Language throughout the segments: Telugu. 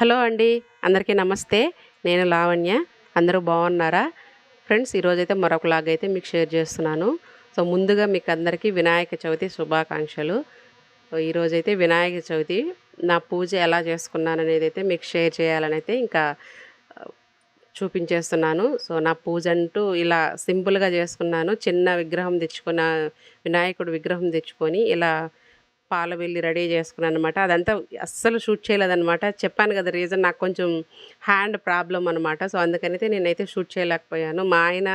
హలో అండి అందరికీ నమస్తే. నేను లావణ్య అందరూ బాగున్నారా? ఫ్రెండ్స్ ఈరోజైతే మరొక లాగ్ అయితే మీకు షేర్ చేస్తున్నాను. సో ముందుగా మీకు అందరికీ వినాయక చవితి శుభాకాంక్షలు. ఈరోజైతే వినాయక చవితి నా పూజ ఎలా చేసుకున్నాను అనేది అయితే మీకు షేర్ చేయాలని అయితే ఇంకా చూపించేస్తున్నాను. సో నా పూజ అంటూ ఇలా సింపుల్గా చేసుకున్నాను. చిన్న విగ్రహం తెచ్చుకున్న వినాయకుడు విగ్రహం తెచ్చుకొని ఇలా పాల వెళ్ళి రెడీ చేసుకున్నాను అనమాట అదంతా అస్సలు షూట్ చేయలేదన్నమాట. చెప్పాను కదా రీజన్ నాకు కొంచెం హ్యాండ్ ప్రాబ్లం అనమాట సో అందుకనైతే నేనైతే షూట్ చేయలేకపోయాను. మా ఆయన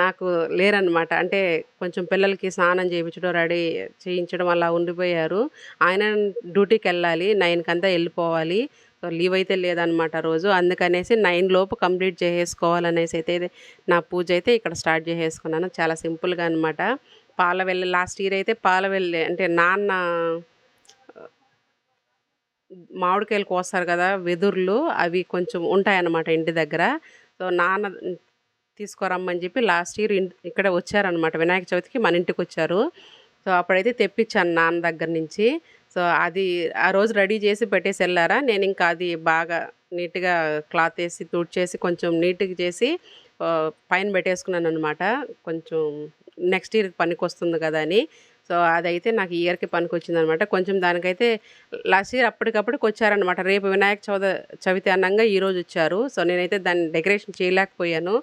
నాకు లేరనమాట అంటే కొంచెం పిల్లలకి స్నానం చేయించడం రెడీ చేయించడం అలా ఉండిపోయారు. ఆయన డ్యూటీకి వెళ్ళాలి నైన్కి అంతా వెళ్ళిపోవాలి. సో లీవ్ అయితే లేదనమాట రోజు. అందుకనేసి నైన్ లోపు కంప్లీట్ చేసేసుకోవాలనేసి అయితే నా పూజ అయితే ఇక్కడ స్టార్ట్ చేసేసుకున్నాను. చాలా సింపుల్గా అనమాట పాలవెల్లి లాస్ట్ ఇయర్ అయితే పాలవెల్లి అంటే నాన్న మామిడికాయలు కోస్తారు కదా వెదుర్లు అవి కొంచెం ఉంటాయన్నమాట ఇంటి దగ్గర. సో నాన్న తీసుకురమ్మని చెప్పి లాస్ట్ ఇయర్ ఇక్కడ వచ్చారనమాట వినాయక చవితికి మన ఇంటికి వచ్చారు. సో అప్పుడైతే తెప్పించాను నాన్న దగ్గర నుంచి. సో అది ఆ రోజు రెడీ చేసి పెట్టేసి వెళ్ళారా? నేను ఇంకా అది బాగా నీట్గా క్లాత్ వేసి తుడిచేసి కొంచెం నీట్గా చేసి పైన పెట్టేసుకున్నాను అనమాట కొంచెం నెక్స్ట్ ఇయర్కి పనికి వస్తుంది కదా అని. సో అదైతే నాకు ఈ ఇయర్కి పనికి వచ్చిందనమాట కొంచెం దానికైతే లాస్ట్ ఇయర్ అప్పటికప్పటికి వచ్చారనమాట. రేపు వినాయక చవితి చవితి అన్నంగా ఈరోజు వచ్చారు. సో నేనైతే దాన్ని డెకరేషన్ చేయలేకపోయాను.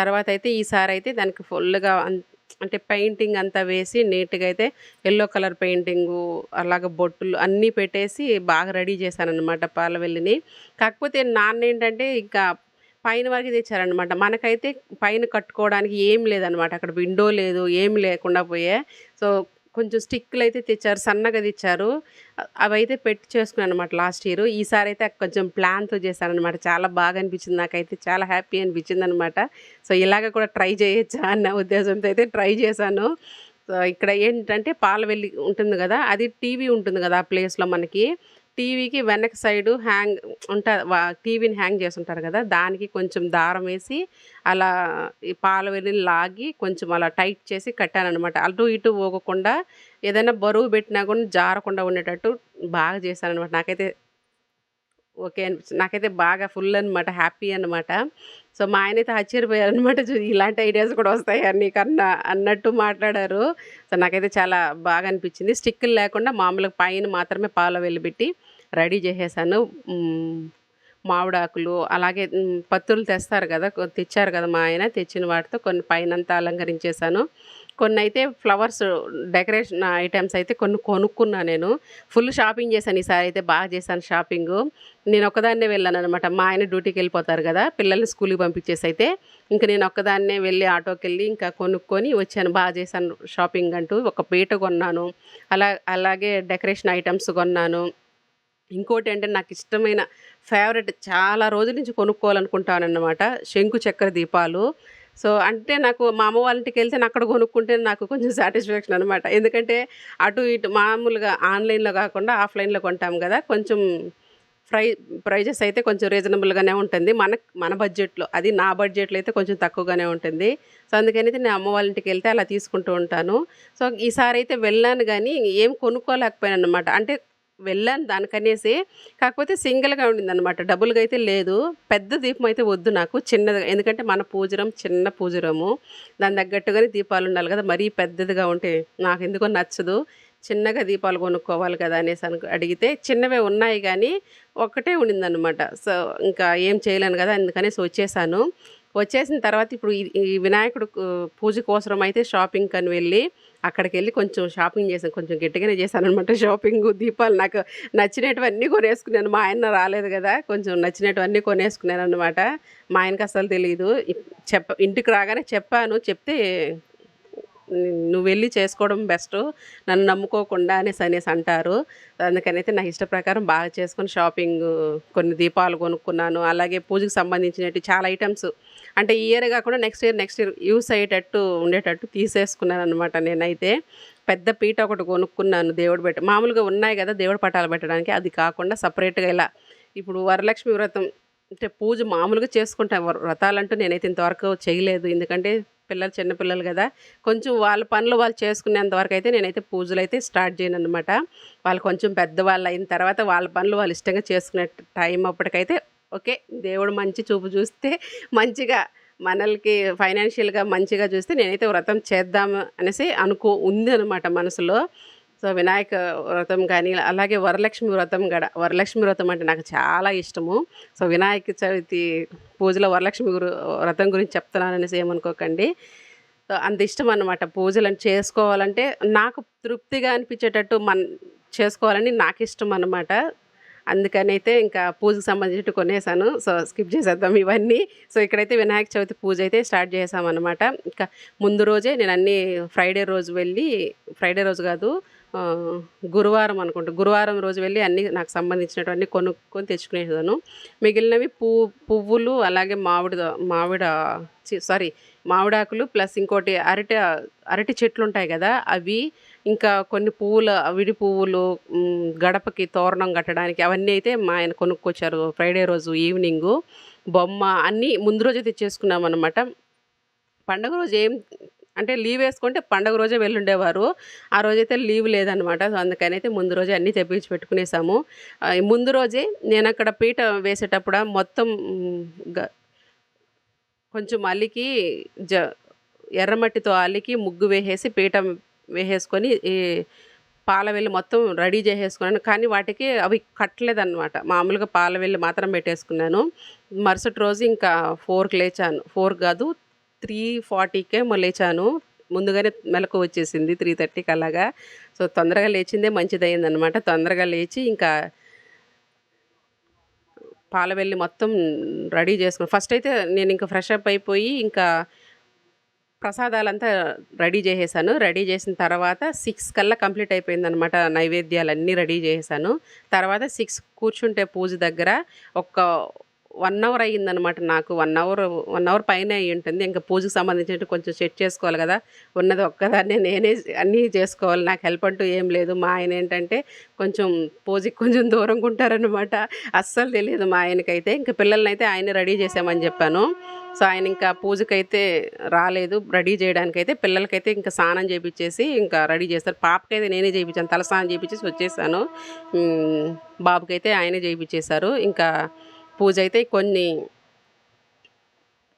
తర్వాత అయితే ఈసారి అయితే దానికి ఫుల్గా అంటే పెయింటింగ్ అంతా వేసి నీట్గా అయితే ఎల్లో కలర్ పెయింటింగు అలాగ బొట్టులు అన్నీ పెట్టేసి బాగా రెడీ చేశానమాట పాలవెల్లిని. కాకపోతే నాన్న ఏంటంటే ఇంకా పైన వరకు తెచ్చారనమాట మనకైతే పైన కట్టుకోవడానికి ఏం లేదనమాట అక్కడ విండో లేదు ఏం లేకుండా పోయే. సో కొంచెం స్టిక్లు అయితే తెచ్చారు సన్నగా తెచ్చారు. అవైతే పెట్టి చేసుకున్నాను అనమాట లాస్ట్ ఇయర్. ఈసారి అయితే కొంచెం ప్లాన్తో చేశానమాట చాలా బాగా అనిపించింది నాకైతే. చాలా హ్యాపీ అనిపించింది అనమాట సో ఇలాగ కూడా ట్రై చేయొచ్చా అన్న ఉద్దేశంతో అయితే ట్రై చేశాను. సో ఇక్కడ ఏంటంటే పాలవెల్లి ఉంటుంది కదా అది టీవీ ఉంటుంది కదా ఆ ప్లేస్లో మనకి. టీవీకి వెనక సైడు హ్యాంగ్ ఉంటా టీవీని హ్యాంగ్ చేస్తుంటారు కదా దానికి కొంచెం దారం వేసి అలా ఈ పాలవెల్లి లాగి కొంచెం అలా టైట్ చేసి కట్టాను అనమాట అటు ఇటు పోగకుండా ఏదైనా బరువు పెట్టినా కూడా జారకుండా ఉండేటట్టు బాగా చేశాను అనమాట నాకైతే ఓకే నాకైతే బాగా ఫుల్ అనమాట హ్యాపీ అనమాట సో మా ఆయన అయితే ఆశ్చర్యపోయారు అనమాట ఇలాంటి ఐడియాస్ కూడా వస్తాయి నీకన్నా అన్నట్టు మాట్లాడారు. సో నాకైతే చాలా బాగా అనిపించింది. స్టిక్కులు లేకుండా మామూలుగా పైన మాత్రమే పాలు వెలిబెట్టి రెడీ చేసేసాను. మామిడాకులు అలాగే పత్తులు తెస్తారు కదా తెచ్చారు కదా మా ఆయన తెచ్చిన వాటితో కొన్ని పైనంతా అలంకరించేశాను కొన్ని అయితే ఫ్లవర్స్ డెకరేషన్ ఐటమ్స్ అయితే కొన్ని కొనుక్కున్నా నేను. ఫుల్ షాపింగ్ చేశాను ఈసారి అయితే బాగా చేశాను షాపింగ్. నేను ఒక్కదాన్నే వెళ్ళాను అనమాట మా ఆయన డ్యూటీకి వెళ్ళిపోతారు కదా పిల్లల్ని స్కూల్కి పంపించేసి అయితే. ఇంకా నేను ఒక్కదాన్నే వెళ్ళి ఆటోకి వెళ్ళి ఇంకా కొనుక్కొని వచ్చాను. బాగా చేశాను షాపింగ్ అంటూ ఒక పీట కొన్నాను. అలా అలాగే డెకరేషన్ ఐటమ్స్ కొన్నాను. ఇంకోటి అంటే నాకు ఇష్టమైన ఫేవరెట్ చాలా రోజుల నుంచి కొనుక్కోవాలనుకుంటానన్నమాట శంకు చక్కెర దీపాలు. సో అంటే నాకు మా అమ్మ వాళ్ళ ఇంటికి వెళ్తే నేను అక్కడ కొనుక్కుంటే నాకు కొంచెం సాటిస్ఫాక్షన్ అనమాట ఎందుకంటే అటు ఇటు మామూలుగా ఆన్లైన్లో కాకుండా ఆఫ్లైన్లో కొంటాం కదా కొంచెం ప్రై ప్రైజెస్ అయితే కొంచెం రీజనబుల్గానే ఉంటుంది. మన మన బడ్జెట్లో అది నా బడ్జెట్లో అయితే కొంచెం తక్కువగానే ఉంటుంది. సో అందుకని అయితే నేను అమ్మ వాళ్ళ ఇంటికి వెళ్తే అలా తీసుకుంటూ ఉంటాను. సో ఈసారి అయితే వెళ్ళాను కానీ ఏం కొనుక్కోలేకపోయాను అనమాట అంటే వెళ్ళాను దానికనేసి. కాకపోతే సింగిల్గా ఉండింది అనమాట డబుల్గా అయితే లేదు. పెద్ద దీపం అయితే వద్దు నాకు. చిన్నది ఎందుకంటే మన పూజరం చిన్న పూజరము. దాని తగ్గట్టుగానే దీపాలు ఉండాలి కదా. మరీ పెద్దదిగా ఉంటే నాకు ఎందుకో నచ్చదు. చిన్నగా దీపాలు కొనుక్కోవాలి కదా అనేసి అను అడిగితే చిన్నవే ఉన్నాయి కానీ ఒక్కటే ఉండిందనమాట సో ఇంకా ఏం చేయలేను కదా అందుకనేసి వచ్చేసాను. వచ్చేసిన తర్వాత ఇప్పుడు ఈ- వినాయకుడు పూజ కోసం అయితే షాపింగ్ అని వెళ్ళి అక్కడికి వెళ్ళి కొంచెం షాపింగ్ చేశాను. కొంచెం గట్టిగానే చేశాను అనమాట షాపింగ్. దీపాలు నాకు నచ్చినటువన్నీ కొనేసుకున్నాను. మా ఆయన రాలేదు కదా కొంచెం నచ్చినటువన్నీ కొనేసుకున్నాను అనమాట మా ఆయనకి అసలు తెలియదు చెప్ప ఇంటికి రాగానే చెప్పాను. చెప్తే నువ్వు వెళ్ళి చేసుకోవడం బెస్ట్. నన్ను నమ్ముకోకుండా అనేసి అనేసి అంటారు. అందుకనైతే నా ఇష్ట ప్రకారం బాగా చేసుకొని షాపింగ్ కొన్ని దీపాలు కొనుక్కున్నాను. అలాగే పూజకు సంబంధించినట్టు చాలా ఐటమ్స్ అంటే ఈ ఇయర్ కాకుండా next year next year use అయ్యేటట్టు ఉండేటట్టు తీసేసుకున్నాను అనమాట నేనైతే. పెద్ద పీట ఒకటి కొనుక్కున్నాను దేవుడు పెట్ట మామూలుగా ఉన్నాయి కదా దేవుడు పటాలు పెట్టడానికి. అది కాకుండా సపరేట్గా ఇలా ఇప్పుడు వరలక్ష్మి వ్రతం అంటే పూజ మామూలుగా చేసుకుంటాం వ్రతాలంటూ నేనైతే ఇంతవరకు చేయలేదు. ఎందుకంటే పిల్లలు చిన్నపిల్లలు కదా. కొంచెం వాళ్ళ పనులు వాళ్ళు చేసుకునేంత వరకు అయితే నేనైతే పూజలు అయితే స్టార్ట్ చేయను అనమాట వాళ్ళు కొంచెం పెద్దవాళ్ళు అయిన తర్వాత వాళ్ళ పనులు వాళ్ళు ఇష్టంగా చేసుకునే టైం అప్పటికైతే ఓకే దేవుడు మంచి చూపు చూస్తే మంచిగా మనల్కి ఫైనాన్షియల్గా మంచిగా చూస్తే నేనైతే వ్రతం చేద్దాము అనేసి అనుకో ఉంది అనమాట మనసులో. సో వినాయక వ్రతం కానీ అలాగే వరలక్ష్మి వ్రతం కూడా వరలక్ష్మి వ్రతం అంటే నాకు చాలా ఇష్టము. సో వినాయక చవితి పూజలో వరలక్ష్మి గురు వ్రతం గురించి చెప్తున్నాననేసి ఏమనుకోకండి. సో అంత ఇష్టం అనమాట పూజలను చేసుకోవాలంటే నాకు తృప్తిగా అనిపించేటట్టు మన చేసుకోవాలని నాకు ఇష్టం అనమాట అందుకని అయితే ఇంకా పూజకు సంబంధించి కొనేసాను. సో స్కిప్ చేసేద్దాం ఇవన్నీ. సో ఇక్కడైతే వినాయక చవితి పూజ అయితే స్టార్ట్ చేసామన్నమాట. ఇంకా ముందు రోజే నేను అన్ని ఫ్రైడే రోజు వెళ్ళి ఫ్రైడే రోజు కాదు గురువారం అనుకుంటా. గురువారం రోజు వెళ్ళి అన్నీ నాకు సంబంధించినటువంటి కొనుక్కొని తెచ్చుకునేదాను మిగిలినవి పువ్వు పువ్వులు అలాగే మామిడి మామిడ సారీ మామిడాకులు ప్లస్ ఇంకోటి అరటి అరటి చెట్లు ఉంటాయి కదా అవి ఇంకా కొన్ని పువ్వుల విడి పువ్వులు గడపకి తోరణం కట్టడానికి అవన్నీ అయితే మా ఆయన కొనుక్కొచ్చారు ఫ్రైడే రోజు ఈవినింగు. బొమ్మ అన్నీ ముందు రోజే తెచ్చేసుకున్నాం అనమాట పండగ రోజు ఏం అంటే లీవ్ వేసుకుంటే పండగ రోజే వెళ్ళుండేవారు. ఆ రోజైతే లీవ్ లేదనమాట సో అందుకని అయితే ముందు రోజే అన్నీ తెప్పించి పెట్టుకునేసాము. ముందు రోజే నేను అక్కడ పీట వేసేటప్పుడు మొత్తం గ- కొంచెం అల్లికి జ ఎర్రమట్టితో అల్లికి ముగ్గు వేసేసి పీట వేసేసుకొని ఈ పాల మొత్తం రెడీ చేసేసుకున్నాను. కానీ వాటికి అవి కట్టలేదన్నమాట. మామూలుగా పాలవెల్లి మాత్రం పెట్టేసుకున్నాను. మరుసటి రోజు ఇంకా ఫోర్కి లేచాను. ఫోర్ కాదు త్రీ ఫార్టీకే లేచాను. ముందుగానే మెలకు వచ్చేసింది త్రీ థర్టీకి అలాగా. సో తొందరగా లేచిందే మంచిదయిందనమాట తొందరగా లేచి ఇంకా పాలవెల్లి మొత్తం రెడీ చేసుకున్నాను ఫస్ట్ అయితే నేను ఇంకా ఫ్రెష్ అప్ అయిపోయి ఇంకా ప్రసాదాలంతా రెడీ చేసేసాను. రెడీ చేసిన తర్వాత సిక్స్ కల్లా కంప్లీట్ అయిపోయిందనమాట నైవేద్యాలన్నీ రెడీ చేసేసాను. తర్వాత సిక్స్ కూర్చుంటే పూజ దగ్గర ఒక వన్ అవర్ అయ్యిందనమాట నాకు. వన్ అవర్ వన్ అవర్ పైన అయ్యి ఉంటుంది. ఇంకా పూజకు సంబంధించినట్టు కొంచెం సెట్ చేసుకోవాలి కదా. ఉన్నది ఒక్కదాన్నే నేనే అన్నీ చేసుకోవాలి. నాకు హెల్ప్ అంటూ ఏం లేదు. మా ఆయన ఏంటంటే కొంచెం పూజకి కొంచెం దూరంగా ఉంటారనమాట అస్సలు తెలియదు మా ఆయనకైతే. ఇంకా పిల్లల్ని అయితే ఆయన రెడీ చేసామని చెప్పాను. సో ఆయన ఇంకా పూజకైతే రాలేదు రెడీ చేయడానికైతే పిల్లలకైతే ఇంకా స్నానం చేయించేసి ఇంకా రెడీ చేస్తారు. పాపకైతే నేనే చేయించాను తల స్నానం చేయించేసి వచ్చేసాను. బాబుకైతే ఆయనే చేయించేశారు ఇంకా పూజ అయితే కొన్ని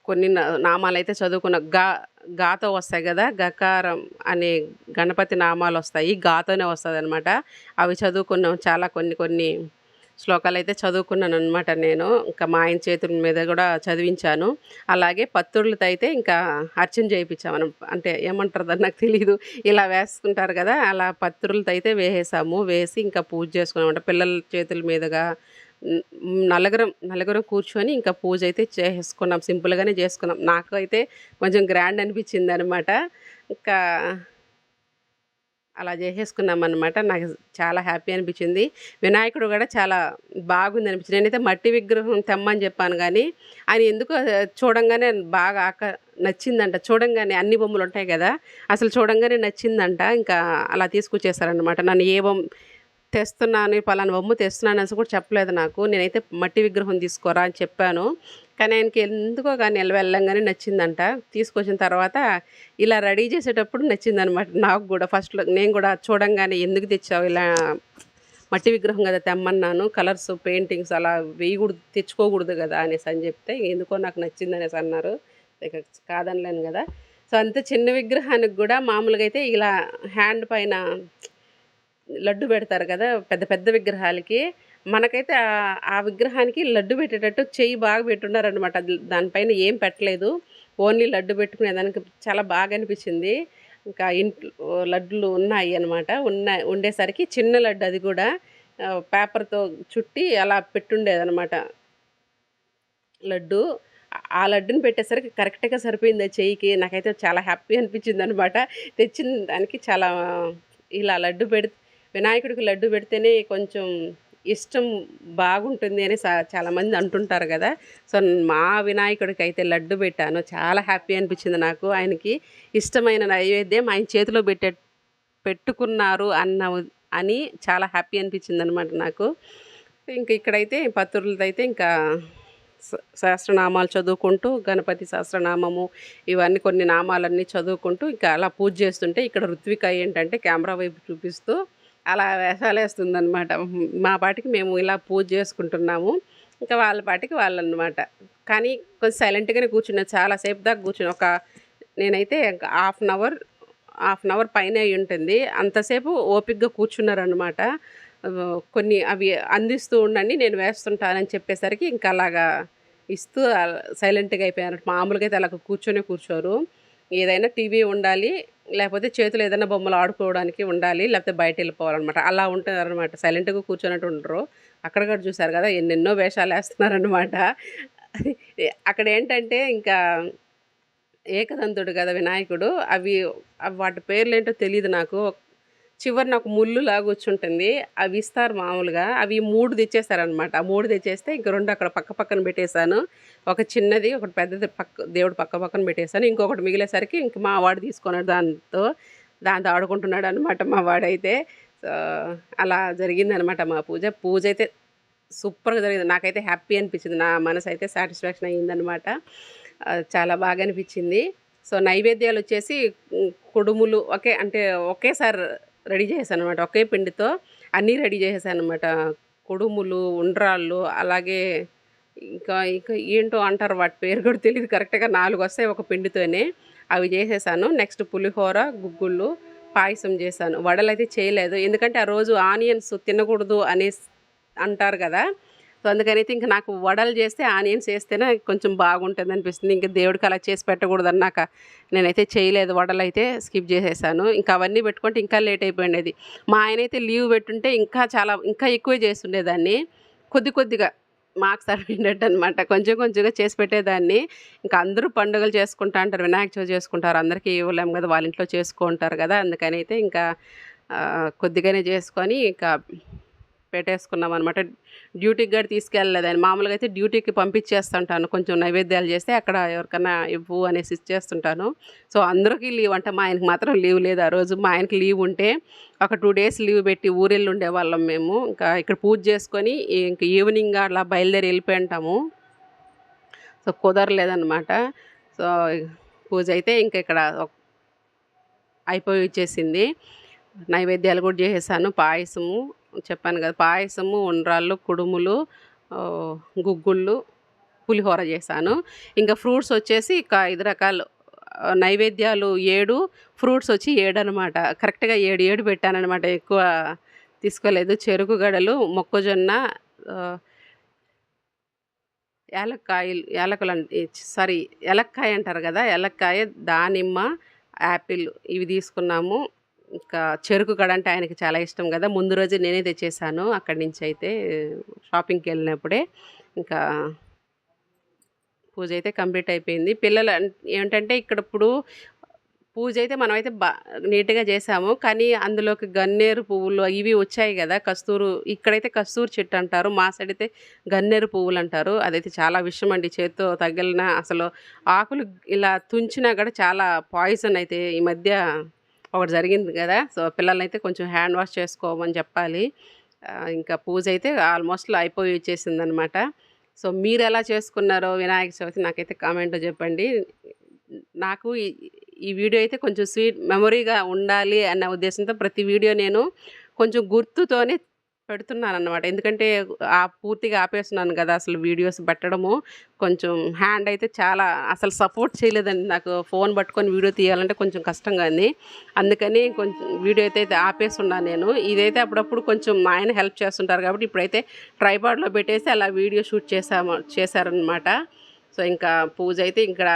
కొన్ని నామాలు అయితే చదువుకున్న గా గాతో వస్తాయి కదా గకారం అనే గణపతి నామాలు వస్తాయి గాతోనే వస్తుంది అనమాట అవి చదువుకున్నాం చాలా కొన్ని కొన్ని శ్లోకాలు అయితే చదువుకున్నాను అనమాట నేను. ఇంకా మా ఆయన చేతుల మీద కూడా చదివించాను. అలాగే పత్తుళ్ళతో అయితే ఇంకా అర్చన చేయించాము అంటే ఏమంటారు దాన్ని నాకు తెలియదు ఇలా వేసుకుంటారు కదా అలా పత్రులతో అయితే వేసేసాము. వేసి ఇంకా పూజ చేసుకున్నామంట పిల్లల చేతుల మీదుగా నలుగురం నలుగురం కూర్చొని ఇంకా పూజ అయితే చేసుకున్నాం. సింపుల్గానే చేసుకున్నాం. నాకు అయితే కొంచెం గ్రాండ్ అనిపించింది అనమాట ఇంకా అలా చేసేసుకున్నాం అనమాట నాకు చాలా హ్యాపీ అనిపించింది. వినాయకుడు కూడా చాలా బాగుంది అనిపించింది. నేనైతే మట్టి విగ్రహం తెమ్మని చెప్పాను కానీ ఆయన ఎందుకు చూడంగానే బాగా ఆక నచ్చిందంట. చూడంగానే అన్ని బొమ్మలు ఉంటాయి కదా అసలు చూడంగానే నచ్చిందంట. ఇంకా అలా తీసుకొచ్చేసారనమాట నన్ను ఏ బొమ్మ తెస్తున్నాను పలానా బొమ్మ తెస్తున్నాను అని కూడా చెప్పలేదు నాకు. నేనైతే మట్టి విగ్రహం తీసుకోరా అని చెప్పాను. కానీ ఆయనకి ఎందుకో కానీ వెళ్ళ వెళ్ళంగానే నచ్చిందంట. తీసుకొచ్చిన తర్వాత ఇలా రెడీ చేసేటప్పుడు నచ్చిందనమాట నాకు కూడా. ఫస్ట్లో నేను కూడా చూడంగానే ఎందుకు తెచ్చావు ఇలా మట్టి విగ్రహం కదా తెమ్మన్నాను. కలర్స్ పెయింటింగ్స్ అలా వేయకూడదు తెచ్చుకోకూడదు కదా అనేసి అని చెప్తే ఎందుకో నాకు నచ్చింది అనేసి అన్నారు. ఇక కాదనలేను కదా. సో అంత చిన్న విగ్రహానికి కూడా మామూలుగా అయితే ఇలా హ్యాండ్ పైన లడ్డు పెడతారు కదా పెద్ద పెద్ద విగ్రహాలకి. మనకైతే ఆ- విగ్రహానికి లడ్డు పెట్టేటట్టు చెయ్యి బాగా పెట్టున్నారనమాట దానిపైన ఏం పెట్టలేదు. ఓన్లీ లడ్డు పెట్టుకునే దానికి చాలా బాగా అనిపించింది. ఇంకా ఇంట్లో లడ్డులు ఉన్నాయి అనమాట ఉన్న ఉండేసరికి చిన్న లడ్డు అది కూడా పేపర్తో చుట్టి అలా పెట్టుండేదనమాట లడ్డు. ఆ- లడ్డుని పెట్టేసరికి కరెక్ట్గా సరిపోయింది ఆ చెయ్యికి. నాకైతే చాలా హ్యాపీ అనిపించింది అనమాట తెచ్చిన దానికి చాలా ఇలా లడ్డు పెడి వినాయకుడికి లడ్డు పెడితేనే కొంచెం ఇష్టం బాగుంటుంది అని సా- చాలామంది అంటుంటారు కదా. సో మా వినాయకుడికి అయితే లడ్డు పెట్టాను. చాలా హ్యాపీ అనిపించింది నాకు. ఆయనకి ఇష్టమైన నైవేద్యం ఆయన చేతిలో పెట్టే పెట్టుకున్నారు అన్న అని చాలా హ్యాపీ అనిపించింది అనమాట నాకు. ఇంకా ఇక్కడైతే పత్రులతో అయితే ఇంకా స- సహస్రనామాలు చదువుకుంటూ గణపతి సహస్రనామము ఇవన్నీ కొన్ని నామాలన్నీ చదువుకుంటూ ఇంకా అలా పూజ చేస్తుంటే ఇక్కడ ఋత్విక ఏంటంటే కెమెరా వైపు చూపిస్తూ అలా వేసాలేస్తుందనమాట మా పాటికి మేము ఇలా పూజ చేసుకుంటున్నాము. ఇంకా వాళ్ళ పాటికి వాళ్ళు అనమాట కానీ కొంచెం సైలెంట్గానే కూర్చున్నా. చాలాసేపు దాకా కూర్చున్నా. ఒక నేనైతే half an hour half an hour పైన అయి ఉంటుంది. అంతసేపు ఓపిక్గా కూర్చున్నారనమాట కొన్ని అవి అందిస్తూ ఉండండి నేను వేస్తుంటానని చెప్పేసరికి ఇంకా అలాగా ఇస్తూ సైలెంట్గా అయిపోయారు మామూలుగా అయితే అలా కూర్చొని కూర్చోరు. ఏదైనా టీవీ ఉండాలి లేకపోతే చేతులు ఏదైనా బొమ్మలు ఆడుకోవడానికి ఉండాలి లేకపోతే బయట వెళ్ళిపోవాలన్నమాట అలా ఉంటుందన్నమాట సైలెంట్గా కూర్చున్నట్టు ఉండరు. అక్కడ కూడా కదా ఎన్నెన్నో వేషాలు వేస్తున్నారనమాట అక్కడ ఏంటంటే ఇంకా ఏకదంతుడు కదా వినాయకుడు. అవి వాటి పేర్లు ఏంటో తెలియదు నాకు. చివరి నాకు ముళ్ళు లాగా వచ్చుంటుంది అవి ఇస్తారు మామూలుగా. అవి మూడు తెచ్చేస్తారనమాట ఆ మూడు తెచ్చేస్తే ఇంక రెండు అక్కడ పక్క పక్కన పెట్టేశాను. ఒక చిన్నది ఒకటి పెద్దది పక్క దేవుడు పక్క పక్కన పెట్టేశాను. ఇంకొకటి మిగిలేసరికి ఇంక మా వాడు తీసుకున్నాడు దాంతో. దాంతో ఆడుకుంటున్నాడు అనమాట మా వాడైతే. అలా జరిగిందనమాట మా పూజ. పూజ అయితే సూపర్గా జరిగింది. నాకైతే హ్యాపీ అనిపించింది. నా మనసు అయితే సాటిస్ఫాక్షన్ అయ్యిందనమాట చాలా బాగా అనిపించింది. సో నైవేద్యాలు వచ్చేసి కుడుములు ఒకే అంటే ఒకేసారి రెడీ చేశాను అనమాట ఒకే పిండితో అన్నీ రెడీ చేసేసాను అనమాట కుడుములు ఉండ్రాళ్ళు అలాగే ఇంకా ఇంకా ఏంటో అంటారు వాటి పేరు కూడా తెలియదు కరెక్ట్గా నాలుగు వస్తాయి ఒక పిండితోనే. అవి చేసేసాను. నెక్స్ట్ పులిహోర గుగ్గుళ్ళు పాయసం చేశాను. వడలు అయితే చేయలేదు. ఎందుకంటే ఆ రోజు ఆనియన్స్ తినకూడదు అనేసి అంటారు కదా. సో అందుకనైతే ఇంకా నాకు వడలు చేస్తే ఆనియన్స్ వేస్తేనే కొంచెం బాగుంటుంది అనిపిస్తుంది. ఇంకా దేవుడికి అలా చేసి పెట్టకూడదు అన్నాక నేనైతే చేయలేదు. వడలు అయితే స్కిప్ చేసేసాను. ఇంకా అవన్నీ పెట్టుకుంటే ఇంకా లేట్ అయిపోయినది మా ఆయన అయితే లీవ్ పెట్టుంటే ఇంకా చాలా ఇంకా ఎక్కువ చేస్తుండేదాన్ని. కొద్ది కొద్దిగా మాకు సరిపోయినట్టు అనమాట కొంచెం కొంచెంగా చేసి పెట్టేదాన్ని. ఇంకా అందరూ పండుగలు చేసుకుంటా అంటారు. వినాయక చవితి చేసుకుంటారు. అందరికీ ఇవ్వలేము కదా వాళ్ళ ఇంట్లో చేసుకుంటారు కదా. అందుకని అయితే ఇంకా కొద్దిగానే చేసుకొని ఇంకా పెట్టేసుకున్నాం అనమాట డ్యూటీకి కూడా తీసుకెళ్ళలేదని మామూలుగా అయితే డ్యూటీకి పంపించేస్తుంటాను. కొంచెం నైవేద్యాలు చేస్తే అక్కడ ఎవరికైనా ఇవ్వు అనేసి ఇచ్చేస్తుంటాను. సో అందరికీ లీవ్ అంటే మా ఆయనకి మాత్రం లీవ్ లేదు. ఆ రోజు మా ఆయనకి లీవ్ ఉంటే ఒక టూ డేస్ లీవ్ పెట్టి ఊరెళ్ళి ఉండేవాళ్ళం మేము. ఇంకా ఇక్కడ పూజ చేసుకొని ఇంక ఈవినింగ్ అలా బయలుదేరి వెళ్ళిపోయి ఉంటాము. సో కుదరలేదన్నమాట. సో పూజ అయితే ఇంక ఇక్కడ అయిపోయి వచ్చేసింది. నైవేద్యాలు కూడా చేసేసాను. పాయసము చెప్పాను కదా పాయసము ఉండ్రాళ్ళు కుడుములు గుగ్గుళ్ళు పులిహోర చేశాను. ఇంకా ఫ్రూట్స్ వచ్చేసి ఇక ఐదు రకాలు. నైవేద్యాలు ఏడు ఫ్రూట్స్ వచ్చి ఏడు అనమాట కరెక్ట్గా ఏడు ఏడు పెట్టానమాట ఎక్కువ తీసుకోలేదు. చెరుకు గడలు మొక్కజొన్న యాలక్కాయలు యాలకులు అంటే సారీ ఎలక్కాయ అంటారు కదా ఎలక్కాయ దానిమ్మ యాపిల్ ఇవి తీసుకున్నాము. ఇంకా చెరుకు గడ అంటే ఆయనకి చాలా ఇష్టం కదా. ముందు రోజు నేనే తెచ్చేసాను. అక్కడి నుంచి అయితే షాపింగ్కి వెళ్ళినప్పుడే ఇంకా పూజ అయితే కంప్లీట్ అయిపోయింది. పిల్లలు ఏంటంటే ఇక్కడ ఇప్పుడు పూజ అయితే మనమైతే బా నీట్గా చేసాము. కానీ అందులోకి గన్నేరు పువ్వులు ఇవి వచ్చాయి కదా. కస్తూరు ఇక్కడైతే కస్తూరు చెట్టు అంటారు. మా సైడ్ అయితే గన్నేరు పువ్వులు అంటారు. అదైతే చాలా విషయం అండి. చేత్తో తగిలిన అసలు ఆకులు ఇలా తుంచినా కూడా చాలా పాయిజన్ అయితే ఈ మధ్య ఒకటి జరిగింది కదా. సో పిల్లల్ని అయితే కొంచెం హ్యాండ్ వాష్ చేసుకోమని చెప్పాలి. ఇంకా పూజ అయితే ఆల్మోస్ట్ అయిపోయి వచ్చేసింది అనమాట సో మీరు ఎలా చేసుకున్నారో వినాయక చవితి నాకైతే కామెంట్లో చెప్పండి. నాకు ఈ- ఈ వీడియో అయితే కొంచెం స్వీట్ మెమొరీగా ఉండాలి అన్న ఉద్దేశంతో ప్రతి వీడియో నేను కొంచెం గుర్తుతోనే పెడుతున్నాను అనమాట ఎందుకంటే ఆ పూర్తిగా ఆపేస్తున్నాను కదా అసలు వీడియోస్ పెట్టడము. కొంచెం హ్యాండ్ అయితే చాలా అసలు సపోర్ట్ చేయలేదండి నాకు. ఫోన్ పట్టుకొని వీడియో తీయాలంటే కొంచెం కష్టంగా ఉంది. అందుకని కొంచెం వీడియో అయితే ఆపేస్తున్నాను నేను. ఇదైతే అప్పుడప్పుడు కొంచెం మా ఆయన హెల్ప్ చేస్తుంటారు కాబట్టి ఇప్పుడైతే ట్రైపాడ్లో పెట్టేసి అలా వీడియో షూట్ చేసాము చేశారనమాట సో ఇంకా పూజ అయితే ఇక్కడ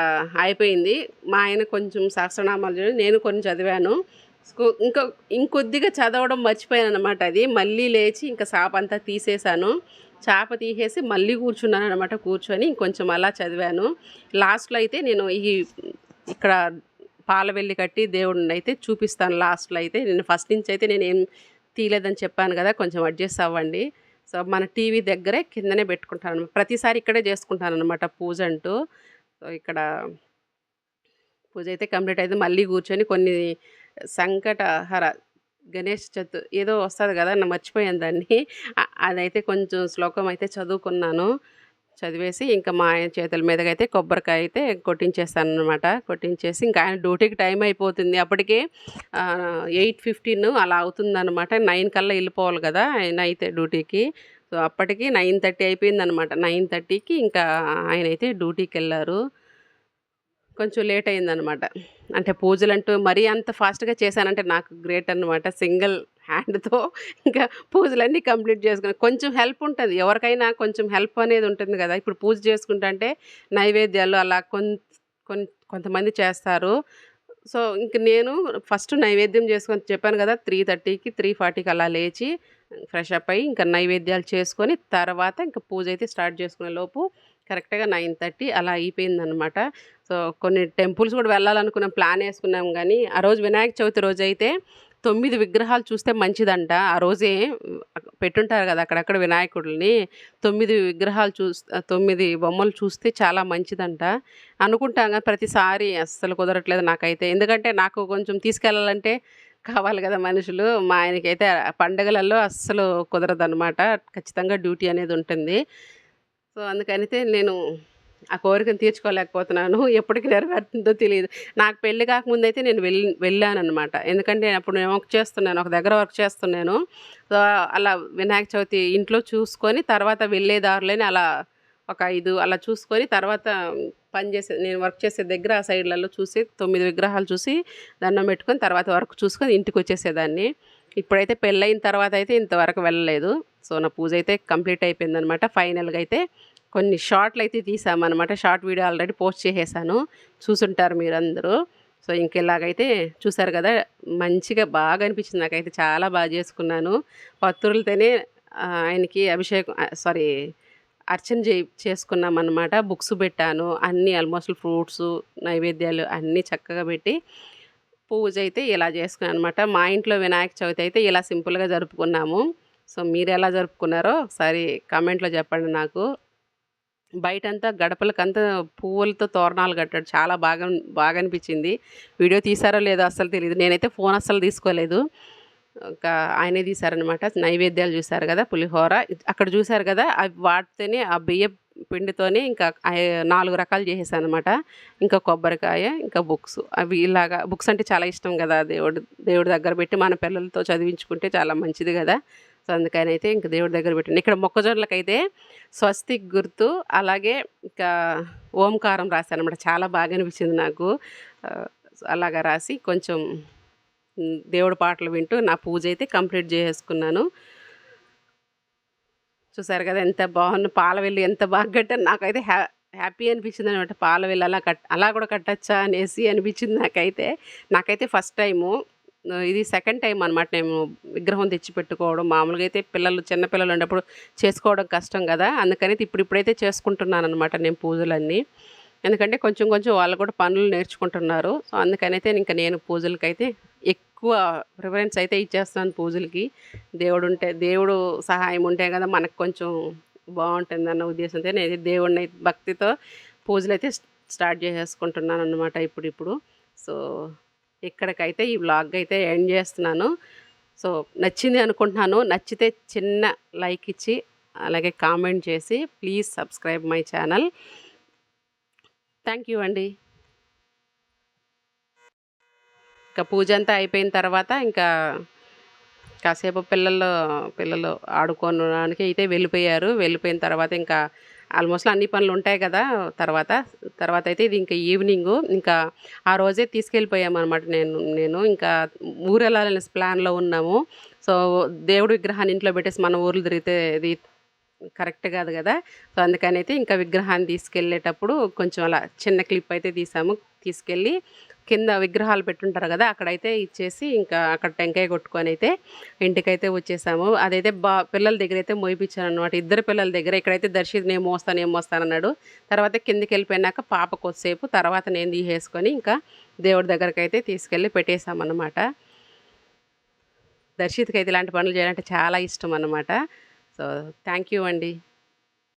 అయిపోయింది. మా ఆయన కొంచెం సహస్రనామాలు నేను కొన్ని చదివాను. స్కూ- ఇంకా ఇంకొద్దిగా చదవడం మర్చిపోయాను అనమాట అది. మళ్ళీ లేచి ఇంకా చాప అంతా తీసేసాను చేప తీసేసి మళ్ళీ కూర్చున్నాను అనమాట కూర్చొని. ఇంకొంచెం అలా చదివాను. లాస్ట్లో అయితే నేను ఈ ఇక్కడ పాలవెల్లి కట్టి దేవుడిని అయితే చూపిస్తాను లాస్ట్లో అయితే. నేను ఫస్ట్ నుంచి అయితే నేను ఏం తీయలేదని చెప్పాను కదా కొంచెం అడ్జస్ట్ అవ్వండి. సో మన టీవీ దగ్గరే కిందనే పెట్టుకుంటాను. ప్రతిసారి ఇక్కడే చేసుకుంటాను అనమాట పూజ అంటూ. సో ఇక్కడ పూజ అయితే కంప్లీట్ అయితే మళ్ళీ కూర్చొని కొన్ని సంకటహర గణేష్ చతు ఏదో వస్తుంది కదా నా మర్చిపోయాను దాన్ని. అదైతే కొంచెం శ్లోకం అయితే చదువుకున్నాను. చదివేసి ఇంకా మా ఆయన చేతుల మీదకి అయితే కొబ్బరికాయ అయితే కొట్టించేస్తాను అనమాట కొట్టించేసి ఇంకా ఆయన డ్యూటీకి టైం అయిపోతుంది అప్పటికే. ఎయిట్ ఫిఫ్టీన్ అలా అవుతుంది అనమాట నైన్ కల్లా వెళ్ళిపోవాలి కదా ఆయన అయితే డ్యూటీకి. సో అప్పటికి నైన్ థర్టీ అయిపోయింది అనమాట నైన్ థర్టీకి ఇంకా ఆయన అయితే డ్యూటీకి వెళ్ళారు. కొంచెం లేట్ అయిందనమాట. అంటే పూజలు అంటూ మరీ అంత ఫాస్ట్గా చేశానంటే నాకు గ్రేట్ అనమాట సింగిల్ హ్యాండ్తో ఇంకా పూజలన్నీ కంప్లీట్ చేసుకుని కొంచెం హెల్ప్ ఉంటుంది. ఎవరికైనా కొంచెం హెల్ప్ అనేది ఉంటుంది కదా. ఇప్పుడు పూజ చేసుకుంటా అంటే నైవేద్యాలు అలా కొంత కొంతమంది చేస్తారు. సో ఇంక నేను ఫస్ట్ నైవేద్యం చేసుకొని చెప్పాను కదా త్రీ థర్టీకి త్రీ ఫార్టీకి అలా లేచి ఫ్రెష్ అప్ అయ్యి ఇంకా నైవేద్యాలు చేసుకొని తర్వాత ఇంకా పూజ అయితే స్టార్ట్ చేసుకునే లోపు కరెక్ట్గా నైన్ థర్టీ అలా అయిపోయిందనమాట సో కొన్ని టెంపుల్స్ కూడా వెళ్ళాలనుకున్నాం ప్లాన్ వేసుకున్నాం కానీ ఆ రోజు వినాయక చవితి రోజు అయితే తొమ్మిది విగ్రహాలు చూస్తే మంచిదంట. ఆ రోజే పెట్టుంటారు కదా అక్కడక్కడ వినాయకుడిని. తొమ్మిది విగ్రహాలు చూస్ తొమ్మిది బొమ్మలు చూస్తే చాలా మంచిదంట. అనుకుంటాం కానీ ప్రతిసారి అస్సలు కుదరట్లేదు నాకైతే. ఎందుకంటే నాకు కొంచెం తీసుకెళ్ళాలంటే కావాలి కదా మనుషులు. మా ఆయనకైతే పండగలలో అస్సలు కుదరదనమాట ఖచ్చితంగా డ్యూటీ అనేది ఉంటుంది. సో అందుకనితే నేను ఆ కోరికను తీర్చుకోలేకపోతున్నాను. ఎప్పటికి నెరవేరుతుందో తెలియదు నాకు పెళ్ళి కాకముందు అయితే నేను వెళ్ళి వెళ్ళాను అనమాట ఎందుకంటే అప్పుడు నేను వర్క్ చేస్తున్నాను ఒక దగ్గర వర్క్ చేస్తున్నాను. సో అలా వినాయక చవితి ఇంట్లో చూసుకొని తర్వాత వెళ్ళే దారిలోనే అలా ఒక ఐదు అలా చూసుకొని తర్వాత పని చేసే నేను వర్క్ చేసే దగ్గర ఆ సైడ్లలో చూసి తొమ్మిది విగ్రహాలు చూసి దండం పెట్టుకొని తర్వాత వర్క్ చూసుకొని ఇంటికి వచ్చేసేదాన్ని. ఇప్పుడైతే పెళ్ళయిన తర్వాత అయితే ఇంతవరకు వెళ్ళలేదు. సో నా పూజ అయితే కంప్లీట్ అయిపోయిందనమాట. ఫైనల్గా అయితే కొన్ని షార్ట్లు అయితే తీసామన్నమాట షార్ట్ వీడియో ఆల్రెడీ పోస్ట్ చేసేసాను. చూసుంటారు మీరందరూ. సో ఇంకెలాగైతే చూసారు కదా మంచిగా బాగా అనిపించింది నాకైతే. చాలా బాగా చేసుకున్నాను. పత్రులతోనే ఆయనకి అభిషేకం సారీ అర్చన చే చేసుకున్నాం అనమాట బుక్స్ పెట్టాను. అన్ని ఆల్మోస్ట్ ఫ్రూట్స్ నైవేద్యాలు అన్నీ చక్కగా పెట్టి పూజ అయితే ఇలా చేసుకున్నాను అనమాట మా ఇంట్లో వినాయక చవితి అయితే ఇలా సింపుల్గా జరుపుకున్నాము. సో మీరు ఎలా జరుపుకున్నారో ఒకసారి కామెంట్లో చెప్పండి నాకు. బయటంతా గడపలకంతా పువ్వులతో తోరణాలు కట్టాడు. చాలా బాగా బాగా అనిపించింది. వీడియో తీసారో లేదో అస్సలు తెలియదు నేనైతే ఫోన్ అస్సలు తీసుకోలేదు. ఇంకా ఆయనే తీశారనమాట నైవేద్యాలు చూశారు కదా పులిహోర. అక్కడ చూశారు కదా అవి వాటితోనే ఆ బియ్య పిండితోనే ఇంకా నాలుగు రకాలు చేసేసాను అనమాట ఇంకా కొబ్బరికాయ ఇంకా బుక్స్. అవి ఇలాగా బుక్స్ అంటే చాలా ఇష్టం కదా దేవుడు దేవుడి దగ్గర పెట్టి మన పిల్లలతో చదివించుకుంటే చాలా మంచిది కదా. సో అందుకని అయితే ఇంకా దేవుడి దగ్గర పెట్టండి. ఇక్కడ మొక్కజొన్నలకైతే స్వస్తిక్ గుర్తు అలాగే ఇంకా ఓంకారం రాశాను అనమాట చాలా బాగా అనిపించింది నాకు. అలాగా రాసి కొంచెం దేవుడి పాటలు వింటూ నా పూజ అయితే కంప్లీట్ చేసుకున్నాను చూసారు కదా ఎంత బాగున్న పాలవెల్లి ఎంత బాగా కట్టాను నాకైతే హ్యా హ్యాపీ అనిపించింది అనమాట పాల వెళ్ళి అలా కట్ అలా కూడా కట్టచ్చా అనేసి అనిపించింది నాకైతే. నాకైతే ఫస్ట్ టైము ఇది సెకండ్ టైం అనమాట నేను విగ్రహం తెచ్చి పెట్టుకోవడం మామూలుగా అయితే పిల్లలు చిన్నపిల్లలు ఉన్నప్పుడు చేసుకోవడం కష్టం కదా. అందుకని ఇప్పుడు ఇప్పుడైతే చేసుకుంటున్నాను అనమాట నేను పూజలన్నీ. ఎందుకంటే కొంచెం కొంచెం వాళ్ళు కూడా పనులు నేర్చుకుంటున్నారు. సో అందుకనైతే ఇంకా నేను పూజలకైతే ఎక్కువ ప్రిఫరెన్స్ అయితే ఇచ్చేస్తాను పూజలకి. దేవుడు ఉంటే దేవుడు సహాయం ఉంటే కదా మనకు కొంచెం బాగుంటుంది అన్న ఉద్దేశంతో నేను దేవుడిని భక్తితో పూజలు అయితే స్టార్ట్ చేసేసుకుంటున్నాను అనమాట ఇప్పుడు ఇప్పుడు సో ఇక్కడికైతే ఈ వ్లాగ్ అయితే ఎండ్ చేస్తున్నాను. సో నచ్చింది అనుకుంటున్నాను. నచ్చితే చిన్న లైక్ ఇచ్చి అలాగే కామెంట్ చేసి please subscribe my channel. Thank you అండి. ఇంకా పూజ అంతా అయిపోయిన తర్వాత ఇంకా కాసేపు పిల్లలు పిల్లలు ఆడుకోవడానికి అయితే వెళ్ళిపోయారు. వెళ్ళిపోయిన తర్వాత ఇంకా ఆల్మోస్ట్ అన్ని పనులు ఉంటాయి కదా తర్వాత. తర్వాత అయితే ఇది ఇంకా ఈవినింగ్. ఇంకా ఆ రోజే తీసుకెళ్ళిపోయాము అనమాట నేను. నేను ఇంకా ఊరు వెళ్ళాలనే ప్లాన్లో ఉన్నాము. సో దేవుడి విగ్రహాన్ని ఇంట్లో పెట్టేసి మన ఊర్లు తిరిగితే ఇది కరెక్ట్ కాదు కదా. సో అందుకని అయితే ఇంకా విగ్రహాన్ని తీసుకెళ్ళేటప్పుడు కొంచెం అలా చిన్న క్లిప్ అయితే తీసాము. తీసుకెళ్ళి కింద విగ్రహాలు పెట్టుంటారు కదా అక్కడైతే ఇచ్చేసి ఇంకా అక్కడ టెంకాయ కొట్టుకొని అయితే ఇంటికైతే వచ్చేసాము. అదైతే బా పిల్లల దగ్గర అయితే మోయిపించాను అనమాట ఇద్దరు పిల్లల దగ్గర ఇక్కడైతే దర్శిత్ నేను మోస్తాను ఏం మోస్తాను అన్నాడు తర్వాత కిందికి వెళ్ళిపోయినాక పాప కొద్దిసేపు తర్వాత నేను తీసేసుకొని ఇంకా దేవుడి దగ్గరికి అయితే తీసుకెళ్ళి పెట్టేశామన్నమాట. దర్శిత్కి అయితే ఇలాంటి పనులు చేయాలంటే చాలా ఇష్టం అన్నమాట సో థ్యాంక్ యూ అండి.